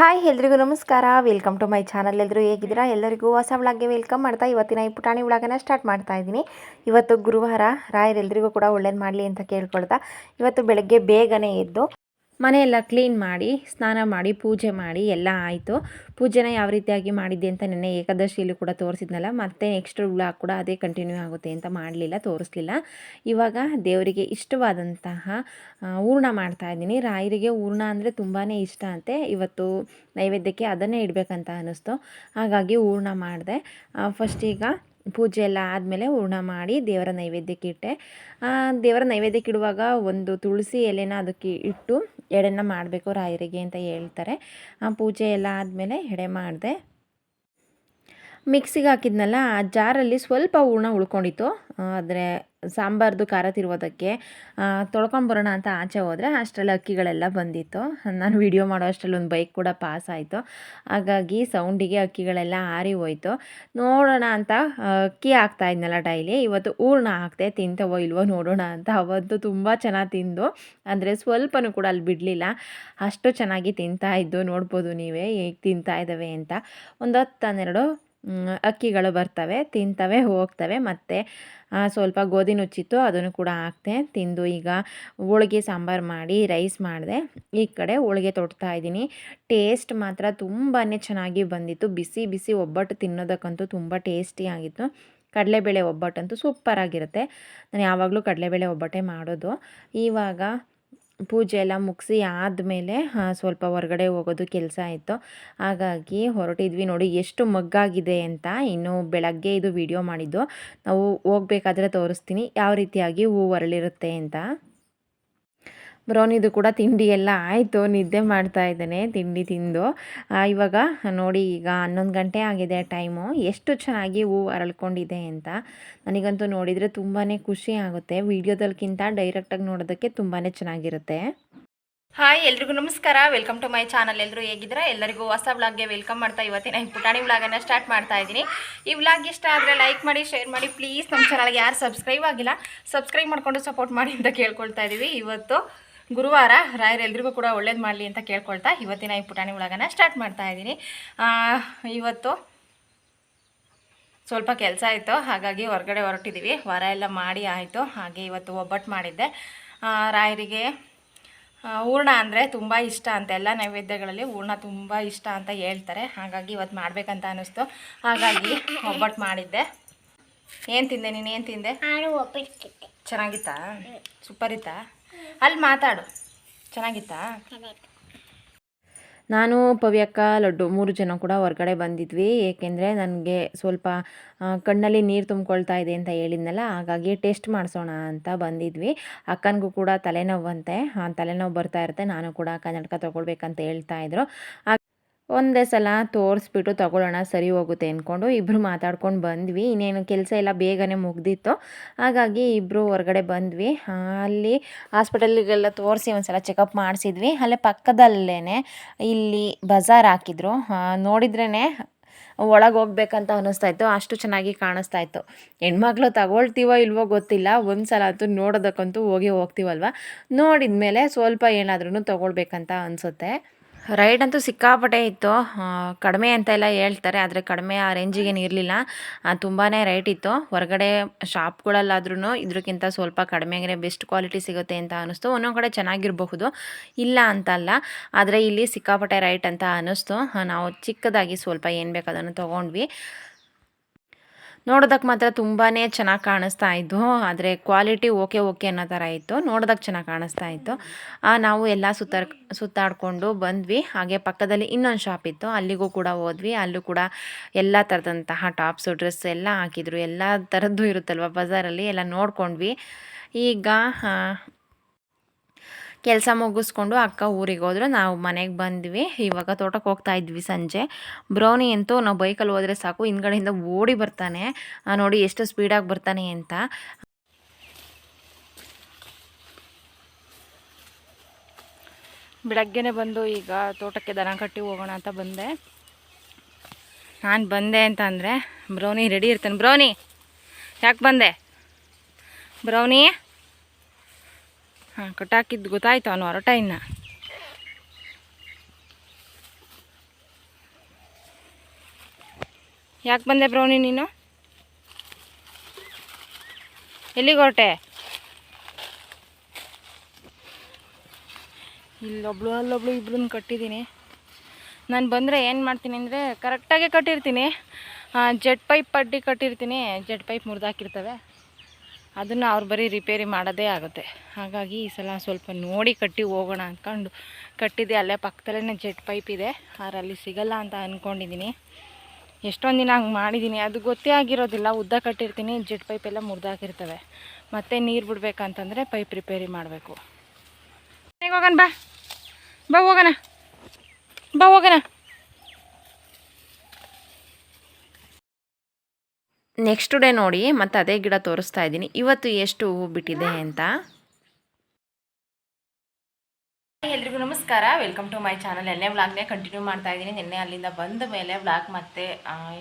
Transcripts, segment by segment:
Hi, ಎಲ್ರಿಗೂ ನಮಸ್ಕಾರ. Welcome to my channel ಎಲ್ಲರೂ ಹೇಗಿದ್ದೀರಾ? ಎಲ್ಲರಿಗೂ ಹೊಸ ವ್ಲಾಗ್ಗೆ ವೆಲ್ಕಮ್ ಮಾಡ್ತಾ ಇವತ್ತಿನ ಈ ಪುಟಾಣಿ ವ್ಲಾಗನ ಸ್ಟಾರ್ಟ್ ಮಾಡ್ತಾ ಇದ್ದೀನಿ. ಇವತ್ತು ಗುರುವಾರ ರಾಯರೆಲ್ಲರಿಗೂ ಕೂಡ ಒಳ್ಳೇದು ಮಾಡಲಿ ಅಂತ ಕೇಳ್ಕೊಳ್ತಾ. ಇವತ್ತು ಬೆಳಗ್ಗೆ ಬೇಗನೆ ಎದ್ದು ಮನೆಯೆಲ್ಲ ಕ್ಲೀನ್ ಮಾಡಿ, ಸ್ನಾನ ಮಾಡಿ, ಪೂಜೆ ಮಾಡಿ, ಎಲ್ಲ ಆಯಿತು. ಪೂಜೆನ ಯಾವ ರೀತಿಯಾಗಿ ಮಾಡಿದ್ದೆ ಅಂತ ನೆನ್ನೆ ಏಕಾದಶಿಯಲ್ಲಿ ಕೂಡ ತೋರಿಸಿದ್ನಲ್ಲ, ಮತ್ತೆ ನೆಕ್ಸ್ಟ್ ಬ್ಲಾಗ್ ಕೂಡ ಅದೇ ಕಂಟಿನ್ಯೂ ಆಗುತ್ತೆ ಅಂತ ಮಾಡಲಿಲ್ಲ, ತೋರಿಸ್ಲಿಲ್ಲ. ಇವಾಗ ದೇವರಿಗೆ ಇಷ್ಟವಾದಂತಹ ಹೂರ್ಣ ಮಾಡ್ತಾ ಇದ್ದೀನಿ. ರಾಯರಿಗೆ ಹೂರ್ಣ ಅಂದರೆ ತುಂಬಾ ಇಷ್ಟ ಅಂತೆ. ಇವತ್ತು ನೈವೇದ್ಯಕ್ಕೆ ಅದನ್ನೇ ಇಡಬೇಕಂತ ಅನ್ನಿಸ್ತು. ಹಾಗಾಗಿ ಹೂರ್ಣ ಮಾಡಿದೆ. ಫಸ್ಟ್ ಈಗ ಪೂಜೆ ಎಲ್ಲ ಆದಮೇಲೆ ಹೂರ್ಣ ಮಾಡಿ ದೇವರ ನೈವೇದ್ಯಕ್ಕೆ ಇಟ್ಟೆ. ದೇವರ ನೈವೇದ್ಯಕ್ಕೆ ಇಡುವಾಗ ಒಂದು ತುಳಸಿ ಎಲೆನ ಅದಕ್ಕೆ ಇಟ್ಟು ಎಡೆನ ಮಾಡಬೇಕು ರಾಯರಿಗೆ ಅಂತ ಹೇಳ್ತಾರೆ. ಆ ಪೂಜೆ ಎಲ್ಲ ಆದಮೇಲೆ ಎಡೆ ಮಾಡಿದೆ. ಮಿಕ್ಸಿಗೆ ಹಾಕಿದ್ನಲ್ಲ, ಆ ಜಾರಲ್ಲಿ ಸ್ವಲ್ಪ ಹೂರ್ಣ ಉಳ್ಕೊಂಡಿತ್ತು. ಆದರೆ ಸಾಂಬಾರ್ದು ಖಾರ ತಿರುವುದಕ್ಕೆ ತೊಳ್ಕೊಂಬರೋಣ ಅಂತ ಆಚೆ ಹೋದರೆ ಅಷ್ಟರಲ್ಲಿ ಅಕ್ಕಿಗಳೆಲ್ಲ ಬಂದಿತ್ತು. ನಾನು ವಿಡಿಯೋ ಮಾಡೋ ಅಷ್ಟರಲ್ಲಿ ಒಂದು ಬೈಕ್ ಕೂಡ ಪಾಸ್ ಆಯಿತು. ಹಾಗಾಗಿ ಸೌಂಡಿಗೆ ಅಕ್ಕಿಗಳೆಲ್ಲ ಆರಿ ಹೋಯ್ತು. ನೋಡೋಣ ಅಂತ ಅಕ್ಕಿ ಹಾಕ್ತಾ ಇದ್ನಲ್ಲ ಡೈಲಿ. ಇವತ್ತು ಹೂರ್ಣ ಹಾಕ್ತೆ, ತಿಂತವೋ ಇಲ್ವೋ ನೋಡೋಣ ಅಂತ. ಅವತ್ತು ತುಂಬ ಚೆನ್ನಾಗಿ ತಿಂದು. ಅಂದರೆ ಸ್ವಲ್ಪನೂ ಕೂಡ ಅಲ್ಲಿ ಬಿಡಲಿಲ್ಲ. ಅಷ್ಟು ಚೆನ್ನಾಗಿ ತಿಂತಾ ಇದ್ದು, ನೋಡ್ಬೋದು ನೀವೇ ಹೇಗೆ ತಿಂತಾ ಇದ್ದಾವೆ ಅಂತ. ಒಂದು ಹತ್ತು ಹನ್ನೆರಡು ಅಕ್ಕಿಗಳು ಬರ್ತವೆ, ತಿಂತವೆ, ಹೋಗ್ತವೆ, ಮತ್ತು ಸ್ವಲ್ಪ ಗೋಧಿ ನುಚ್ಚಿತ್ತು, ಅದನ್ನು ಕೂಡ ಹಾಕ್ತೆ, ತಿಂದು ಈಗ ಹೋಳಿಗೆ ಸಾಂಬಾರು ಮಾಡಿ, ರೈಸ್ ಮಾಡಿದೆ. ಈ ಕಡೆ ಹೋಳಿಗೆ ತೊಡ್ತಾ ಇದ್ದೀನಿ. ಟೇಸ್ಟ್ ಮಾತ್ರ ತುಂಬಾ ಚೆನ್ನಾಗಿ ಬಂದಿತ್ತು. ಬಿಸಿ ಬಿಸಿ ಒಬ್ಬಟ್ಟು ತಿನ್ನೋದಕ್ಕಂತೂ ತುಂಬ ಟೇಸ್ಟಿಯಾಗಿತ್ತು ಕಡಲೆಬೇಳೆ ಒಬ್ಬಟ್ಟಂತೂ ಸೂಪರಾಗಿರುತ್ತೆ. ನಾನು ಯಾವಾಗಲೂ ಕಡಲೆಬೇಳೆ ಒಬ್ಬಟ್ಟೆ ಮಾಡೋದು. ಇವಾಗ ಪೂಜೆ ಎಲ್ಲ ಮುಗಿಸಿ ಆದಮೇಲೆ ಸ್ವಲ್ಪ ಹೊರಗಡೆ ಹೋಗೋದು ಕೆಲಸ ಆಯಿತು. ಹಾಗಾಗಿ ಹೊರಟಿದ್ವಿ ನೋಡಿ, ಎಷ್ಟು ಮಗ್ಗಾಗಿದೆ ಅಂತ ಇನ್ನು ಬೆಳಗ್ಗೆ ಇದು ವಿಡಿಯೋ ಮಾಡಿದ್ದು. ನಾವು ಹೋಗ್ಬೇಕಾದ್ರೆ ತೋರಿಸ್ತೀನಿ, ಯಾವ ರೀತಿಯಾಗಿ ಹೂ ಅರಳಿರುತ್ತೆ ಅಂತ. ಬ್ರೌನಿದು ಕೂಡ ತಿಂಡಿ ಎಲ್ಲ ಆಯಿತು, ನಿದ್ದೆ ಮಾಡ್ತಾ ಇದ್ದಾನೆ, ತಿಂಡಿ ತಿಂದು. ಇವಾಗ ನೋಡಿ ಈಗ ಹನ್ನೊಂದು ಗಂಟೆ ಆಗಿದೆ ಟೈಮು. ಎಷ್ಟು ಚೆನ್ನಾಗಿ ಹೂ ಅರಳ್ಕೊಂಡಿದೆ ಅಂತ ನನಗಂತೂ ನೋಡಿದರೆ ತುಂಬಾ ಖುಷಿ ಆಗುತ್ತೆ. ವಿಡಿಯೋದಲ್ಕಿಂತ ಡೈರೆಕ್ಟಾಗಿ ನೋಡೋದಕ್ಕೆ ತುಂಬಾ ಚೆನ್ನಾಗಿರುತ್ತೆ. ಹಾಯ್ ಎಲ್ರಿಗೂ ನಮಸ್ಕಾರ. ವೆಲ್ಕಮ್ ಟು ಮೈ ಚಾನಲ್ ಎಲ್ಲರೂ ಹೇಗಿದ್ದೀರಾ? ಎಲ್ಲರಿಗೂ ಹೊಸ ವ್ಲಾಗ್ಗೆ ವೆಲ್ಕಮ್ ಮಾಡ್ತಾ ಇವತ್ತಿನ ಈ ಪುಟಾಣಿ ವ್ಲಾಗನ್ನು ಸ್ಟಾರ್ಟ್ ಮಾಡ್ತಾ ಇದ್ದೀನಿ. ಈ ವ್ಲಾಗ್ ಇಷ್ಟ ಆದರೆ ಲೈಕ್ ಮಾಡಿ ಶೇರ್ ಮಾಡಿ. ಪ್ಲೀಸ್ ನಮ್ಮ ಚಾನಲ್ಗೆ ಯಾರು ಸಬ್ಸ್ಕ್ರೈಬ್ ಆಗಿಲ್ಲ ಸಬ್ಸ್ಕ್ರೈಬ್ ಮಾಡಿಕೊಂಡು ಸಪೋರ್ಟ್ ಮಾಡಿ ಅಂತ ಕೇಳ್ಕೊಳ್ತಾ ಇದ್ದೀವಿ ಇವತ್ತು. ಗುರುವಾರ ರಾಯರೆಲ್ರಿಗೂ ಕೂಡ ಒಳ್ಳೇದು ಮಾಡಲಿ ಅಂತ ಕೇಳ್ಕೊಳ್ತಾ ಇವತ್ತಿನ ಈ ಪುಟಾಣಿ ಒಳಗನ ಸ್ಟಾರ್ಟ್ ಮಾಡ್ತಾ ಇದ್ದೀನಿ. ಇವತ್ತು ಸ್ವಲ್ಪ ಕೆಲಸ ಆಯಿತು ಹಾಗಾಗಿ ಹೊರಗಡೆ ಹೊರಟಿದ್ದೀವಿ ವಾರ ಎಲ್ಲ ಮಾಡಿ ಆಯಿತು ಹಾಗೆ ಇವತ್ತು ಒಬ್ಬಟ್ಟು ಮಾಡಿದ್ದೆ. ರಾಯರಿಗೆ ಹೂರ್ಣ ಅಂದರೆ ತುಂಬ ಇಷ್ಟ ಅಂತ ಎಲ್ಲ ನೈವೇದ್ಯಗಳಲ್ಲಿ ಹೂರ್ಣ ತುಂಬ ಇಷ್ಟ ಅಂತ ಹೇಳ್ತಾರೆ. ಹಾಗಾಗಿ ಇವತ್ತು ಮಾಡಬೇಕಂತ ಅನ್ನಿಸ್ತು ಹಾಗಾಗಿ ಒಬ್ಬಟ್ಟು ಮಾಡಿದ್ದೆ. ಏನು ತಿಂದೆ ನೀನು ಏನು ತಿಂದೆ? ನಾನು ಚೆನ್ನಾಗಿತ್ತಾ? ಸೂಪರ್ ಇತ್ತಾ ಅಲ್ಲಿ ಮಾತಾಡು. ಚೆನ್ನಾಗಿತ್ತಾ? ನಾನು, ಪವ್ಯಕ್ಕ, ಲಡ್ಡು ಮೂರು ಜನ ಕೂಡ ಹೊರಗಡೆ ಬಂದಿದ್ವಿ. ಏಕೆಂದರೆ ನನಗೆ ಸ್ವಲ್ಪ ಕಣ್ಣಲ್ಲಿ ನೀರು ತುಂಬಿಕೊಳ್ತಾ ಇದೆ ಅಂತ ಹೇಳಿದ್ನಲ್ಲ, ಹಾಗಾಗಿ ಟೆಸ್ಟ್ ಮಾಡಿಸೋಣ ಅಂತ ಬಂದಿದ್ವಿ. ಅಕ್ಕನಿಗೂ ಕೂಡ ತಲೆನೋವಂತೆ. ತಲೆನೋವು ಬರ್ತಾ ಇರುತ್ತೆ. ನಾನು ಕೂಡ ಕನ್ನಡಕ ತೊಗೊಳ್ಬೇಕಂತ ಹೇಳ್ತಾ ಇದ್ರು. ಒಂದೇ ಸಲ ತೋರಿಸ್ಬಿಟ್ಟು ತಗೊಳ್ಳೋಣ, ಸರಿ ಹೋಗುತ್ತೆ ಅಂದ್ಕೊಂಡು ಇಬ್ಬರು ಮಾತಾಡ್ಕೊಂಡು ಬಂದ್ವಿ. ಇನ್ನೇನು ಕೆಲಸ ಎಲ್ಲ ಬೇಗನೆ ಮುಗ್ದಿತ್ತು. ಹಾಗಾಗಿ ಇಬ್ಬರು ಹೊರಗಡೆ ಬಂದ್ವಿ. ಅಲ್ಲಿ ಹಾಸ್ಪಿಟಲ್ಗೆಲ್ಲ ತೋರಿಸಿ ಒಂದು ಸಲ ಚೆಕಪ್ ಮಾಡಿಸಿದ್ವಿ. ಅಲ್ಲೇ ಪಕ್ಕದಲ್ಲೇ ಇಲ್ಲಿ ಬಜಾರ್ ಹಾಕಿದ್ರು. ನೋಡಿದ್ರೇ ಒಳಗೆ ಹೋಗ್ಬೇಕಂತ ಅನ್ನಿಸ್ತಾ ಇತ್ತು. ಅಷ್ಟು ಚೆನ್ನಾಗಿ ಕಾಣಿಸ್ತಾ ಇತ್ತು. ಹೆಣ್ಮಕ್ಳು ತಗೊಳ್ತೀವೋ ಇಲ್ವೋ ಗೊತ್ತಿಲ್ಲ. ಒಂದು ಸಲ ಅಂತೂ ನೋಡೋದಕ್ಕಂತೂ ಹೋಗಿ ಹೋಗ್ತೀವಲ್ವ? ನೋಡಿದ ಮೇಲೆ ಸ್ವಲ್ಪ ಏನಾದ್ರೂ ತೊಗೊಳ್ಬೇಕಂತ ಅನಿಸುತ್ತೆ. ರೈಡ್ ಅಂತೂ ಸಿಕ್ಕಾಪಟ್ಟೆ ಇತ್ತು. ಕಡಿಮೆ ಅಂತ ಎಲ್ಲ ಹೇಳ್ತಾರೆ, ಆದರೆ ಕಡಿಮೆ ಆ ರೇಂಜಿಗೇನು ಇರಲಿಲ್ಲ. ತುಂಬಾ ರೈಟ್ ಇತ್ತು. ಹೊರಗಡೆ ಶಾಪ್ಗಳಲ್ಲಾದ್ರೂ ಇದಕ್ಕಿಂತ ಸ್ವಲ್ಪ ಕಡಿಮೆಗೆ ಬೆಸ್ಟ್ ಕ್ವಾಲಿಟಿ ಸಿಗುತ್ತೆ ಅಂತ ಅನ್ನಿಸ್ತು ಒಂದೊಂದು ಕಡೆ ಚೆನ್ನಾಗಿರಬಹುದು. ಇಲ್ಲ ಅಂತಲ್ಲ. ಆದರೆ ಇಲ್ಲಿ ಸಿಕ್ಕಾಪಟ್ಟೆ ರೈಟ್ ಅಂತ ಅನ್ನಿಸ್ತು ನಾವು ಚಿಕ್ಕದಾಗಿ ಸ್ವಲ್ಪ ಏನು ಬೇಕು ಅದನ್ನು ತೊಗೊಂಡ್ವಿ. ನೋಡೋದಕ್ಕೆ ಮಾತ್ರ ತುಂಬಾ ಚೆನ್ನಾಗಿ ಕಾಣಿಸ್ತಾ ಇದ್ದು ಆದರೆ ಕ್ವಾಲಿಟಿ ಓಕೆ ಓಕೆ ಅನ್ನೋ ಥರ ಇತ್ತು. ನೋಡೋದಕ್ಕೆ ಚೆನ್ನಾಗಿ ಕಾಣಿಸ್ತಾ ಇತ್ತು. ನಾವು ಎಲ್ಲ ಸುತ್ತಾರ್ ಸುತ್ತಾಡಿಕೊಂಡು ಬಂದ್ವಿ. ಹಾಗೆ ಪಕ್ಕದಲ್ಲಿ ಇನ್ನೊಂದು ಶಾಪ್ ಇತ್ತು. ಅಲ್ಲಿಗೂ ಕೂಡ ಹೋದ್ವಿ. ಅಲ್ಲೂ ಕೂಡ ಎಲ್ಲ ಥರದಂತಹ ಟಾಪ್ಸು ಡ್ರೆಸ್ ಎಲ್ಲ ಹಾಕಿದ್ರು. ಎಲ್ಲ ಥರದ್ದು ಇರುತ್ತಲ್ವ ಬಜಾರಲ್ಲಿ? ಎಲ್ಲ ನೋಡ್ಕೊಂಡ್ವಿ. ಈಗ ಕೆಲಸ ಮುಗಿಸ್ಕೊಂಡು ಅಕ್ಕ ಊರಿಗೆ ಹೋದ್ರು. ನಾವು ಮನೆಗೆ ಬಂದ್ವಿ. ಇವಾಗ ತೋಟಕ್ಕೆ ಹೋಗ್ತಾ ಇದ್ವಿ ಸಂಜೆ. ಬ್ರೌನಿ ಅಂತೂ ನಾವು ಬೈಕಲ್ಲಿ ಹೋದರೆ ಸಾಕು, ಹಿಂದ್ಗಡೆಯಿಂದ ಓಡಿ ಬರ್ತಾನೆ. ನೋಡಿ ಎಷ್ಟು ಸ್ಪೀಡಾಗಿ ಬರ್ತಾನೆ ಅಂತ. ಬೆಳಗ್ಗೆನೆ ಬಂದು ಈಗ ತೋಟಕ್ಕೆ ದನ ಕಟ್ಟಿ ಹೋಗೋಣ ಅಂತ ಬಂದೆ. ನಾನು ಬಂದೆ ಅಂತ ಅಂದರೆ ಬ್ರೌನಿ ರೆಡಿ ಇರ್ತಾನೆ. ಬ್ರೌನಿ, ಯಾಕೆ ಬಂದೆ? ಬ್ರೌನಿ? ಹಾಂ, ಕಟ್ಟಾಕಿದ್ದು ಗೊತ್ತಾಯ್ತು ಅವನು ಹೊರಟ ಇನ್ನು ಯಾಕೆ ಬಂದೆ ಬ್ರೌನಿ ನೀನು? ಎಲ್ಲಿಗೆ ಹೊರಟೆ? ಇಲ್ಲೊಬ್ಳು ಅಲ್ಲೊಬ್ಳು ಇಬ್ಳನ್ನ ಕಟ್ಟಿದ್ದೀನಿ. ನಾನು ಬಂದರೆ ಏನು ಮಾಡ್ತೀನಿ ಅಂದರೆ ಕರೆಕ್ಟಾಗೆ ಕಟ್ಟಿರ್ತೀನಿ. ಜೆಟ್ ಪೈಪ್ ಅಡ್ಡಿ ಕಟ್ಟಿರ್ತೀನಿ. Jet pipe ಮುರಿದಾಕಿರ್ತವೆ. ಅದನ್ನು ಅವ್ರು ಬರೀ ರಿಪೇರಿ ಮಾಡೋದೇ ಆಗುತ್ತೆ. ಹಾಗಾಗಿ ಈ ಸಲ ಸ್ವಲ್ಪ ನೋಡಿ ಕಟ್ಟಿ ಹೋಗೋಣ ಅಂದ್ಕೊಂಡು ಕಟ್ಟಿದೆ ಅಲ್ಲೇ ಪಕ್ಕದಲ್ಲೇ ಜೆಟ್ ಪೈಪ್ ಇದೆ. ಅದರಲ್ಲಿ ಸಿಗಲ್ಲ ಅಂತ ಅಂದ್ಕೊಂಡಿದ್ದೀನಿ ಎಷ್ಟೊಂದು ದಿನ ಹಂಗೆ ಮಾಡಿದ್ದೀನಿ ಅದು ಗೊತ್ತೇ ಆಗಿರೋದಿಲ್ಲ. ಉದ್ದ ಕಟ್ಟಿರ್ತೀನಿ. ಜೆಟ್ ಪೈಪ್ ಎಲ್ಲ ಮುರಿದಾಕಿರ್ತವೆ ಮತ್ತೆ ನೀರು ಬಿಡಬೇಕಂತಂದರೆ ಪೈಪ್ ರಿಪೇರಿ ಮಾಡಬೇಕು. ಹೋಗೋಣ ಬಾ. ಬಾ ಹೋಗೋಣ. ಬಾ ಹೋಗೋಣ. ನೆಕ್ಸ್ಟ್ ಡೇ ನೋಡಿ ಮತ್ತೆ ಅದೇ ಗಿಡ ತೋರಿಸ್ತಾ ಇದ್ದೀನಿ. ಇವತ್ತು ಎಷ್ಟು ಹೂವು ಬಿಟ್ಟಿದೆ ಅಂತ. ಎಲ್ರಿಗೂ ನಮಸ್ಕಾರ. ವೆಲ್ಕಮ್ ಟು ಮೈ ಚಾನಲ್ ಎಲ್ಲೇ ವ್ಲಾಗ್ನೇ ಕಂಟಿನ್ಯೂ ಮಾಡ್ತಾ ಇದ್ದೀನಿ. ನಿನ್ನೆ ಅಲ್ಲಿಂದ ಬಂದ ಮೇಲೆ ವ್ಲಾಗ್ ಮತ್ತೆ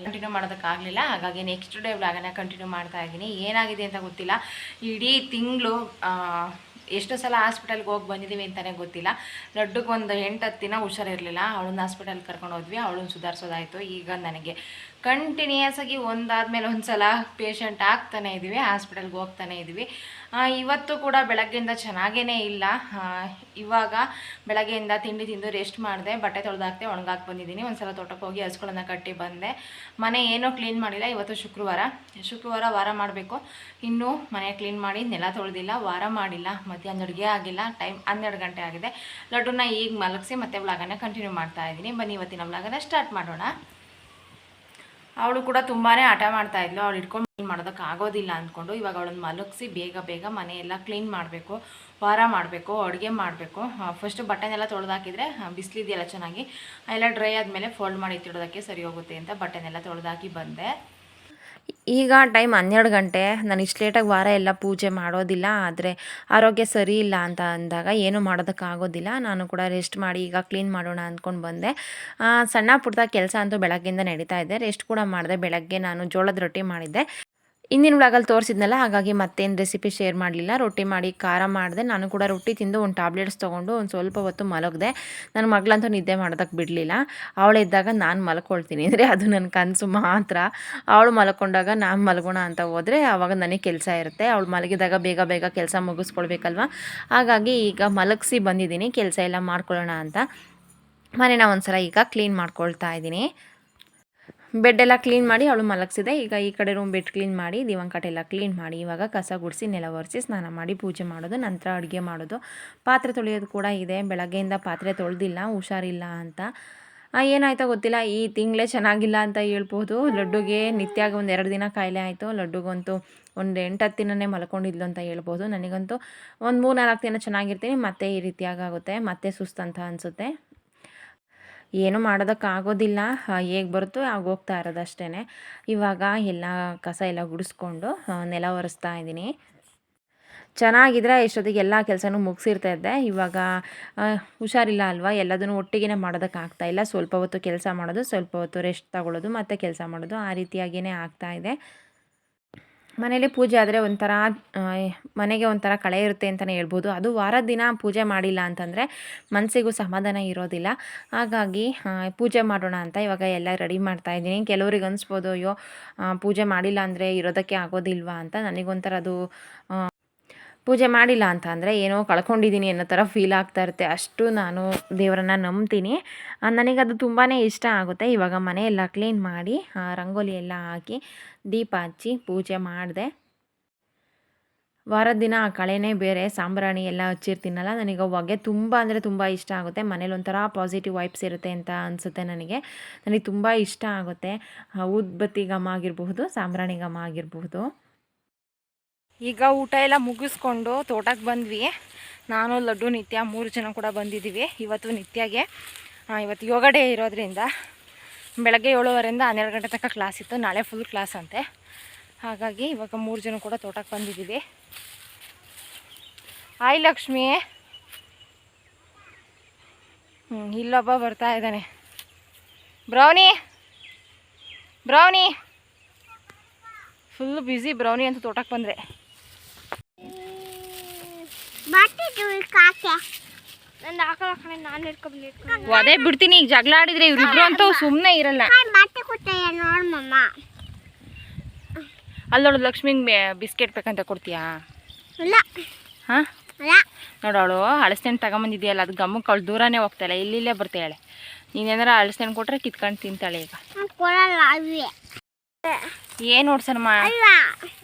ಕಂಟಿನ್ಯೂ ಮಾಡೋದಕ್ಕಾಗಲಿಲ್ಲ ಹಾಗಾಗಿ ನೆಕ್ಸ್ಟ್ ಡೇ ವ್ಲಾಗನ್ನು ಕಂಟಿನ್ಯೂ ಮಾಡ್ತಾ ಇದ್ದೀನಿ. ಏನಾಗಿದೆ ಅಂತ ಗೊತ್ತಿಲ್ಲ. ಇಡೀ ತಿಂಗಳು ಎಷ್ಟು ಸಲ ಹಾಸ್ಪಿಟಲ್ಗೆ ಹೋಗಿ ಬಂದಿದ್ದೀವಿ ಅಂತಲೇ ಗೊತ್ತಿಲ್ಲ. ಲಡ್ಡುಗೆ ಒಂದು ಎಂಟು ಹತ್ತು ದಿನ ಹುಷಾರಿರಲಿಲ್ಲ. ಅವಳನ್ನ ಹಾಸ್ಪಿಟಲ್ಗೆ ಕರ್ಕೊಂಡು ಹೋದ್ವಿ. ಅವಳನ್ನ ಸುಧಾರಿಸೋದಾಯಿತು. ಈಗ ನನಗೆ ಕಂಟಿನ್ಯೂಸ್ ಆಗಿ ಒಂದಾದ್ಮೇಲೆ ಒಂದು ಸಲ ಪೇಷಂಟ್ ಆಗ್ತಾನೆ ಇದ್ದೀವಿ ಹಾಸ್ಪಿಟಲ್ಗೆ ಹೋಗ್ತಾನೆ ಇದ್ದೀವಿ ಇವತ್ತು ಕೂಡ ಬೆಳಗ್ಗೆಯಿಂದ ಚೆನ್ನಾಗೇ ಇಲ್ಲ. ಇವಾಗ ಬೆಳಗ್ಗೆಯಿಂದ ತಿಂಡಿ ತಿಂದು ರೆಸ್ಟ್ ಮಾಡಿದೆ, ಬಟ್ಟೆ ತೊಳೆದಾಕ್ತೆ ಒಣಗಾಕಿ ಬಂದಿದ್ದೀನಿ. ಒಂದು ಸಲ ತೋಟಕ್ಕೆ ಹೋಗಿ ಹಸುಗಳನ್ನು ಕಟ್ಟಿ ಬಂದೆ. ಮನೆ ಏನೂ ಕ್ಲೀನ್ ಮಾಡಿಲ್ಲ, ಇವತ್ತು ಶುಕ್ರವಾರ. ಶುಕ್ರವಾರ ವಾರ ಮಾಡಬೇಕು. ಇನ್ನೂ ಮನೆ ಕ್ಲೀನ್ ಮಾಡಿ, ನೆಲ ತೊಳೆದಿಲ್ಲ, ವಾರ ಮಾಡಿಲ್ಲ. ಮಧ್ಯಾಹ್ನ ಅಡುಗೆ ಆಗಿಲ್ಲ ಟೈಮ್ ಹನ್ನೆರಡು ಗಂಟೆ ಆಗಿದೆ. ಲಡ್ಡುನ ಈಗ ಮಲಗಿಸಿ, ಮತ್ತೆ ವ್ಲಾಗನ್ನು ಕಂಟಿನ್ಯೂ ಮಾಡ್ತಾ ಇದ್ದೀನಿ. ಬನ್ನಿ ಇವತ್ತಿನ ವ್ಲಾಗನ್ನು ಸ್ಟಾರ್ಟ್ ಮಾಡೋಣ. ಅವಳು ಕೂಡ ತುಂಬಾ ಆಟ ಮಾಡ್ತಾ ಇದ್ಲು, ಅವಳು ಇಟ್ಕೊಂಡು ಮಾಡೋದಕ್ಕೆ ಆಗೋದಿಲ್ಲ ಅಂದ್ಕೊಂಡು ಇವಾಗ ಅವಳನ್ನು ಮಲಗಿಸಿ ಬೇಗ ಬೇಗ ಮನೆಯೆಲ್ಲ ಕ್ಲೀನ್ ಮಾಡಬೇಕು, ವಾರ ಮಾಡಬೇಕು, ಅಡುಗೆ ಮಾಡಬೇಕು. ಫಸ್ಟ್ ಬಟ್ಟೆನೆಲ್ಲ ತೊಳೆದಾಕಿದ್ರೆ ಬಿಸಿಲಿದೆಯಲ್ಲ ಚೆನ್ನಾಗಿ, ಎಲ್ಲ ಡ್ರೈ ಆದಮೇಲೆ ಫೋಲ್ಡ್ ಮಾಡಿ ತಿಡೋದಕ್ಕೆ ಸರಿ ಹೋಗುತ್ತೆ ಅಂತ ಬಟ್ಟೆನೆಲ್ಲ ತೊಳೆದಾಕಿ ಬಂದೆ. ಈಗ ಟೈಮ್ ಹನ್ನೆರಡು ಗಂಟೆ. ನಾನು ಇಷ್ಟು ಲೇಟಾಗಿ ವಾರ ಎಲ್ಲ ಪೂಜೆ ಮಾಡೋದಿಲ್ಲ, ಆದರೆ ಆರೋಗ್ಯ ಸರಿ ಇಲ್ಲ ಅಂತ ಅಂದಾಗ ಏನೂ ಮಾಡೋದಕ್ಕಾಗೋದಿಲ್ಲ. ನಾನು ಕೂಡ ರೆಸ್ಟ್ ಮಾಡಿ ಈಗ ಕ್ಲೀನ್ ಮಾಡೋಣ ಅಂದ್ಕೊಂಡು ಬಂದೆ. ಸಣ್ಣ ಪುಟ್ಟ ಕೆಲಸ ಅಂತೂ ಬೆಳಗ್ಗೆಯಿಂದ ನಡೀತಾ ಇದೆ. ರೆಸ್ಟ್ ಕೂಡ ಮಾಡಿದೆ ಬೆಳಗ್ಗೆ ನಾನು ಜೋಳದ ರೊಟ್ಟಿ ಮಾಡಿದ್ದೆ. ಇಂದಿನ ವ್ಲಾಗಲ್ಲಿ ತೋರಿಸಿದ್ನಲ್ಲ, ಹಾಗಾಗಿ ಮತ್ತೇನು ರೆಸಿಪಿ ಶೇರ್ ಮಾಡಲಿಲ್ಲ. ರೊಟ್ಟಿ ಮಾಡಿ ಖಾರ ಮಾಡಿದೆ, ನಾನು ಕೂಡ ರೊಟ್ಟಿ ತಿಂದು ಒಂದು ಟ್ಯಾಬ್ಲೆಟ್ಸ್ ತೊಗೊಂಡು ಒಂದು ಸ್ವಲ್ಪ ಹೊತ್ತು ಮಲಗಿದೆ. ನನ್ನ ಮಗಳಂತೂ ನಿದ್ದೆ ಮಾಡೋದಕ್ಕೆ ಬಿಡಲಿಲ್ಲ. ಅವಳಿದ್ದಾಗ ನಾನು ಮಲ್ಕೊಳ್ತೀನಿ. ಅಂದರೆ ಅದು ನನ್ನ ಕನಸು ಮಾತ್ರ. ಅವಳು ಮಲ್ಕೊಂಡಾಗ ನಾನು ಮಲಗೋಣ ಅಂತ ಹೋದರೆ ಆವಾಗ ನನಗೆ ಕೆಲಸ ಇರುತ್ತೆ. ಅವಳು ಮಲಗಿದಾಗ ಬೇಗ ಬೇಗ ಕೆಲಸ ಮುಗಿಸ್ಕೊಳ್ಬೇಕಲ್ವ? ಹಾಗಾಗಿ ಈಗ ಮಲಗಿಸಿ ಬಂದಿದ್ದೀನಿ. ಕೆಲಸ ಎಲ್ಲ ಮಾಡ್ಕೊಳ್ಳೋಣ ಅಂತ. ಮನೇನ ಒಂದ್ಸಲ ಈಗ ಕ್ಲೀನ್ ಮಾಡ್ಕೊಳ್ತಾ ಇದ್ದೀನಿ. ಬೆಡ್ ಎಲ್ಲ ಕ್ಲೀನ್ ಮಾಡಿ ಅವಳು ಮಲಗಿಸಿದೆ. ಈಗ ಈ ಕಡೆ ರೂಮ್ ಬೆಡ್ ಕ್ಲೀನ್ ಮಾಡಿ ದಿವಂಕಟ ಎಲ್ಲ ಕ್ಲೀನ್ ಮಾಡಿ, ಇವಾಗ ಕಸ ಗುಡಿಸಿ, ನೆಲ ಒರೆಸಿ, ಸ್ನಾನ ಮಾಡಿ, ಪೂಜೆ ಮಾಡೋದು, ನಂತರ ಅಡುಗೆ ಮಾಡೋದು. ಪಾತ್ರೆ ತೊಳೆಯೋದು ಕೂಡ ಇದೆ. ಬೆಳಗ್ಗೆಯಿಂದ ಪಾತ್ರೆ ತೊಳೆದಿಲ್ಲ, ಹುಷಾರಿಲ್ಲ ಅಂತ. ಏನಾಯ್ತೋ ಗೊತ್ತಿಲ್ಲ. ಈ ತಿಂಗಳೇ ಚೆನ್ನಾಗಿಲ್ಲ ಅಂತ ಹೇಳ್ಬೋದು. ಲಡ್ಡುಗೆ ನಿತ್ಯಾಗ ಒಂದು ಎರಡು ದಿನ ಕಾಯಿಲೆ ಆಯಿತು. ಲಡ್ಡುಗಂತೂ ಒಂದು ಎಂಟು ಹತ್ತು ದಿನನೇ ಮಲ್ಕೊಂಡಿದ್ಲು ಅಂತ ಹೇಳ್ಬೋದು. ನನಗಂತೂ ಒಂದು ಮೂರು ನಾಲ್ಕು ದಿನ ಚೆನ್ನಾಗಿರ್ತೀನಿ. ಮತ್ತೆ ಈ ರೀತಿಯಾಗುತ್ತೆ ಮತ್ತೆ ಸುಸ್ತಂತ ಅನಿಸುತ್ತೆ. ಏನು ಮಾಡೋದಕ್ಕಾಗೋದಿಲ್ಲ. ಹೇಗೆ ಬರುತ್ತೋ ಆಗ ಹೋಗ್ತಾ ಇರೋದು ಅಷ್ಟೇ ಇವಾಗ ಎಲ್ಲ ಕಸ ಎಲ್ಲ ಗುಡಿಸ್ಕೊಂಡು ನೆಲ ಒರೆಸ್ತಾ ಇದ್ದೀನಿ. ಚೆನ್ನಾಗಿದ್ರೆ ಇಷ್ಟೊತ್ತಿಗೆ ಎಲ್ಲ ಕೆಲಸನೂ ಮುಗಿಸಿರ್ತಾ ಇದ್ದೆ. ಇವಾಗ ಹುಷಾರಿಲ್ಲ ಅಲ್ವಾ? ಎಲ್ಲದನ್ನು ಒಟ್ಟಿಗೆ ಮಾಡೋದಕ್ಕಾಗ್ತಾ ಇಲ್ಲ. ಸ್ವಲ್ಪ ಹೊತ್ತು ಕೆಲಸ ಮಾಡೋದು, ಸ್ವಲ್ಪ ಹೊತ್ತು ರೆಸ್ಟ್ ತಗೊಳ್ಳೋದು, ಮತ್ತು ಕೆಲಸ ಮಾಡೋದು, ಆ ರೀತಿಯಾಗಿಯೇ ಇದೆ. ಮನೇಲಿ ಪೂಜೆ ಆದರೆ ಒಂಥರ ಮನೆಗೆ ಒಂಥರ ಕಳೆ ಇರುತ್ತೆ ಅಂತಲೇ ಹೇಳ್ಬೋದು. ಅದು ವಾರದ ದಿನ ಪೂಜೆ ಮಾಡಿಲ್ಲ ಅಂತಂದರೆ ಮನಸ್ಸಿಗೂ ಸಮಾಧಾನ ಇರೋದಿಲ್ಲ. ಹಾಗಾಗಿ ಪೂಜೆ ಮಾಡೋಣ ಅಂತ ಇವಾಗ ಎಲ್ಲ ರೆಡಿ ಮಾಡ್ತಾ ಇದ್ದೀನಿ. ಕೆಲವ್ರಿಗೆ ಅನಿಸ್ಬೋದು, ಅಯ್ಯೋ ಪೂಜೆ ಮಾಡಿಲ್ಲ ಅಂದರೆ ಇರೋದಕ್ಕೆ ಆಗೋದಿಲ್ವಾ ಅಂತ ನನಗೊಂಥರ ಅದು ಪೂಜೆ ಮಾಡಿಲ್ಲ ಅಂತ ಅಂದರೆ ಏನೋ ಕಳ್ಕೊಂಡಿದ್ದೀನಿ ಅನ್ನೋ ಥರ ಫೀಲ್ ಆಗ್ತಾ ಇರುತ್ತೆ. ಅಷ್ಟು ನಾನು ದೇವರನ್ನ ನಂಬ್ತೀನಿ. ನನಗೆ ಅದು ತುಂಬಾ ಇಷ್ಟ ಆಗುತ್ತೆ. ಇವಾಗ ಮನೆಯೆಲ್ಲ ಕ್ಲೀನ್ ಮಾಡಿ ರಂಗೋಲಿ ಎಲ್ಲ ಹಾಕಿ, ದೀಪ ಹಚ್ಚಿ ಪೂಜೆ ಮಾಡಿದೆ. ವಾರದ ದಿನ ಆ ಕಳೆನೇ ಬೇರೆ ಸಾಂಬ್ರಾಣಿ ಎಲ್ಲ ಹಚ್ಚಿರ್ತೀನಲ್ಲ, ನನಗೆ ಹೊಗೆ ತುಂಬ ಅಂದರೆ ತುಂಬ ಇಷ್ಟ ಆಗುತ್ತೆ. ಮನೇಲಿ ಒಂಥರ ಪಾಸಿಟಿವ್ ವೈಬ್ಸ್ ಇರುತ್ತೆ ಅಂತ ಅನಿಸುತ್ತೆ ನನಗೆ. ನನಗೆ ತುಂಬ ಇಷ್ಟ ಆಗುತ್ತೆ. ಉದ್ಬತ್ತಿ ಘಮ ಆಗಿರಬಹುದು, ಸಾಂಬ್ರಾಣಿ ಘಮ ಆಗಿರಬಹುದು. ಈಗ ಊಟ ಎಲ್ಲ ಮುಗಿಸ್ಕೊಂಡು ತೋಟಕ್ಕೆ ಬಂದ್ವಿ. ನಾನು, ಲಡ್ಡು, ನಿತ್ಯ ಮೂರು ಜನ ಕೂಡ ಬಂದಿದ್ದೀವಿ. ಇವತ್ತು ನಿತ್ಯಗೆ ಇವತ್ತು ಯೋಗ ಡೇ ಇರೋದ್ರಿಂದ ಬೆಳಗ್ಗೆ ಏಳುವರೆಯಿಂದ ಹನ್ನೆರಡು ಗಂಟೆ ತನಕ ಕ್ಲಾಸ್ ಇತ್ತು. ನಾಳೆ ಫುಲ್ ಕ್ಲಾಸ್ ಅಂತೆ. ಹಾಗಾಗಿ ಇವಾಗ ಮೂರು ಜನ ಕೂಡ ತೋಟಕ್ಕೆ ಬಂದಿದ್ದೀವಿ. ಆಯ್ ಲಕ್ಷ್ಮಿ. ಹ್ಞೂ ಇಲ್ಲೊಬ್ಬ ಬರ್ತಾ ಇದ್ದಾನೆ. Brownie! Brownie! Full busy Brownie ಅಂತ ತೋಟಕ್ಕೆ ಬಂದರೆ. ಅದೇ ಬಿಡ್ತೀನಿ ಈಗ ಜಗಳ ಆಡಿದ್ರೆ ಇವ್ರಿಬ್ರು ಅಂತ ಸುಮ್ಮನೆ ಇರಲ್ಲ. ಅಲ್ಲಿ ನೋಡು ಲಕ್ಷ್ಮಿಗೆ ಬಿಸ್ಕೆಟ್ ಬೇಕಂತ ಕೊಡ್ತೀಯಾ? ಹಾಂ? ಅಲ್ಲ ನೋಡವಳು ಹಳಸೆಹಣ್ಣು ತಗೊಂಬಂದಿದ್ಯಲ್ಲ ಅದು ಗಮ್ಮಕ್ಕೆ ಅವಳು ದೂರನೇ ಹೋಗ್ತಾಳೆ ಇಲ್ಲಿಲ್ಲೇ ಬರ್ತಾಳೆ. ನೀನೇನಾರ ಹಳಸೆಹಣ್ಣು ಕೊಟ್ರೆ ಕಿತ್ಕೊಂಡು ತಿಂತಾಳೆ ಈಗ. ಏನು ನೋಡ್ಸನಮ್ಮ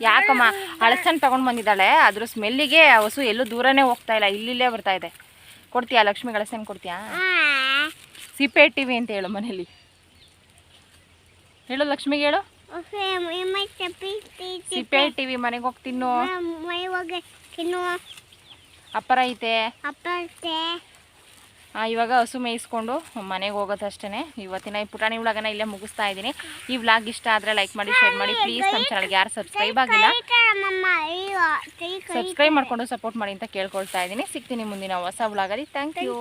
ಯಾಕಮ್ಮ? ಹಳಸನ್ ತಗೊಂಡ್ ಬಂದಿದ್ದಾಳೆ. ಅದ್ರ ಸ್ಮೆಲ್ಲಿಗೆ ಹಸು ಎಲ್ಲೂ ದೂರನೇ ಹೋಗ್ತಾ ಇಲ್ಲ. ಇಲ್ಲಿಲ್ಲೇ ಬರ್ತಾ ಇದೆ. ಕೊಡ್ತೀಯಾ ಲಕ್ಷ್ಮಿ ಗಳಸನ್ ಕೊಡ್ತೀಯ? ಸಿಪ್ಪೆ ಇಟ್ಟಿವಿ ಅಂತ ಹೇಳು ಮನೇಲಿ. ಹೇಳು ಲಕ್ಷ್ಮಿಗೆ ಹೇಳು. ಟಿವಿ ಸಿಪ್ಪೆ ಇಟ್ಟಿವಿ ಮನೆಗೆ ಹೋಗಿ ತಿನ್ನು. ಅಪ್ಪರ ಐತೆ. ಇವಾಗ ಹಸು ಮೇಯಿಸ್ಕೊಂಡು ಮನೆಗೆ ಹೋಗೋದಷ್ಟೇ ಇವತ್ತಿನ ಈ ಪುಟಾಣಿ ವ್ಲಾಗನ ಇಲ್ಲೇ ಮುಗಿಸ್ತಾ ಇದ್ದೀನಿ. ಈ ವ್ಲಾಗ್ ಇಷ್ಟ ಆದರೆ ಲೈಕ್ ಮಾಡಿ ಶೇರ್ ಮಾಡಿ. ಪ್ಲೀಸ್ ನಮ್ಮ ಚಾನಲ್ಗೆ ಯಾರು ಸಬ್ಸ್ಕ್ರೈಬ್ ಆಗಿಲ್ಲ ಸಬ್ಸ್ಕ್ರೈಬ್ ಮಾಡಿಕೊಂಡು ಸಪೋರ್ಟ್ ಮಾಡಿ ಅಂತ ಕೇಳ್ಕೊಳ್ತಾ ಇದ್ದೀನಿ. ಸಿಗ್ತೀನಿ ಮುಂದಿನ ಹೊಸ ವ್ಲಾಗಲ್ಲಿ. Thank you